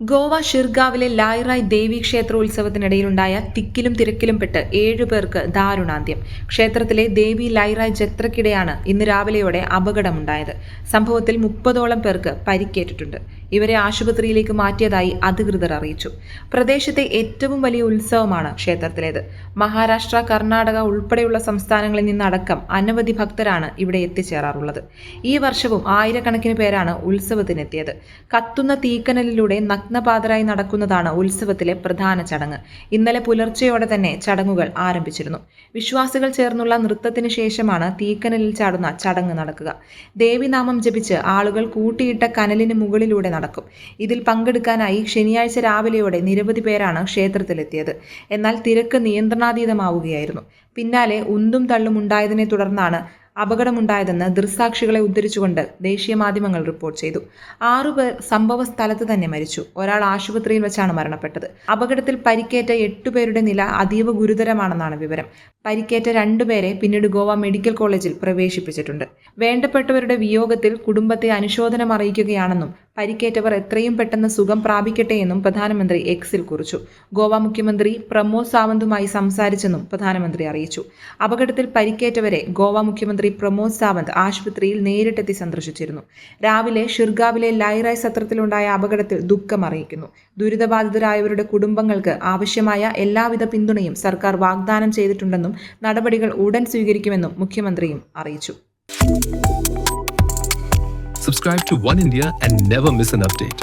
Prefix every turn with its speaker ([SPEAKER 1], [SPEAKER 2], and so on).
[SPEAKER 1] ഗോവ ഷിർഗാവിലെ ലായ്റായ് ദേവി ക്ഷേത്രോത്സവത്തിനിടയിലുണ്ടായ തിക്കിലും തിരക്കിലും പെട്ട് ഏഴു പേർക്ക് ദാരുണാന്ത്യം. ക്ഷേത്രത്തിലെ ദേവി ലൈറായ് ജത്രക്കിടെയാണ് ഇന്ന് രാവിലെയോടെ അപകടമുണ്ടായത്. സംഭവത്തിൽ മുപ്പതോളം പേർക്ക് പരിക്കേറ്റിട്ടുണ്ട്. ഇവരെ ആശുപത്രിയിലേക്ക് മാറ്റിയതായി അധികൃതർ അറിയിച്ചു. പ്രദേശത്തെ ഏറ്റവും വലിയ ഉത്സവമാണ് ക്ഷേത്രത്തിലേത്. മഹാരാഷ്ട്ര കർണാടക ഉൾപ്പെടെയുള്ള സംസ്ഥാനങ്ങളിൽ നിന്നടക്കം അനവധി ഭക്തരാണ് ഇവിടെ എത്തിച്ചേരാറുള്ളത്. ഈ വർഷവും ആയിരക്കണക്കിന് പേരാണ് ഉത്സവത്തിനെത്തിയത്. കത്തുന്ന തീക്കനലിലൂടെ നഗ്നപാതരായി നടക്കുന്നതാണ് ഉത്സവത്തിലെ പ്രധാന ചടങ്ങ്. ഇന്നലെ പുലർച്ചെയോടെ തന്നെ ചടങ്ങുകൾ ആരംഭിച്ചിരുന്നു. വിശ്വാസികൾ ചേർന്നുള്ള നൃത്തത്തിന് ശേഷമാണ് തീക്കനലിൽ ചാടുന്ന ചടങ്ങ് നടക്കുക. ദേവിനാമം ജപിച്ച് ആളുകൾ കൂട്ടിയിട്ട കനലിന് മുകളിലൂടെ നടക്കും. ഇതിൽ പങ്കെടുക്കാനായി ശനിയാഴ്ച രാവിലെയോടെ നിരവധി പേരാണ് ക്ഷേത്രത്തിലെത്തിയത്. എന്നാൽ തിരക്ക് നിയന്ത്രണാതീതമാവുകയായിരുന്നു. പിന്നാലെ ഉന്തും തള്ളും ഉണ്ടായതിനെ തുടർന്നാണ് അപകടമുണ്ടായതെന്ന് ദൃസാക്ഷികളെ ഉദ്ധരിച്ചുകൊണ്ട് ദേശീയ മാധ്യമങ്ങൾ റിപ്പോർട്ട് ചെയ്തു. ആറുപേർ സംഭവ സ്ഥലത്ത് തന്നെ മരിച്ചു. ഒരാൾ ആശുപത്രിയിൽ വെച്ചാണ് മരണപ്പെട്ടത്. അപകടത്തിൽ പരിക്കേറ്റ എട്ടുപേരുടെ നില അതീവ ഗുരുതരമാണെന്നാണ് വിവരം. പരിക്കേറ്റ രണ്ടുപേരെ പിന്നീട് ഗോവ മെഡിക്കൽ കോളേജിൽ പ്രവേശിപ്പിച്ചിട്ടുണ്ട്. വേണ്ടപ്പെട്ടവരുടെ വിയോഗത്തിൽ കുടുംബത്തെ അനുശോചനം അറിയിക്കുകയാണെന്നും പരിക്കേറ്റവർ എത്രയും പെട്ടെന്ന് സുഖം പ്രാപിക്കട്ടെ എന്നും പ്രധാനമന്ത്രി എക്സിൽ കുറിച്ചു. ഗോവ മുഖ്യമന്ത്രി പ്രമോദ് സാവന്തുമായി സംസാരിച്ചെന്നും പ്രധാനമന്ത്രി അറിയിച്ചു. അപകടത്തിൽ പരിക്കേറ്റവരെ ഗോവ മുഖ്യമന്ത്രി പ്രമോദ് സാവന്ത് ആശുപത്രിയിൽ നേരിട്ടെത്തി സന്ദർശിച്ചിരുന്നു. രാവിലെ ഷിർഗാവിലെ ലൈറായ് സത്രത്തിലുണ്ടായ അപകടത്തിൽ ദുഃഖം അറിയിക്കുന്നു. ദുരിതബാധിതരായവരുടെ കുടുംബങ്ങൾക്ക് ആവശ്യമായ എല്ലാവിധ പിന്തുണയും സർക്കാർ വാഗ്ദാനം ചെയ്തിട്ടുണ്ടെന്നും നടപടികൾ ഉടൻ സ്വീകരിക്കുമെന്നും മുഖ്യമന്ത്രിയും അറിയിച്ചു
[SPEAKER 2] Subscribe to One India and never miss an update.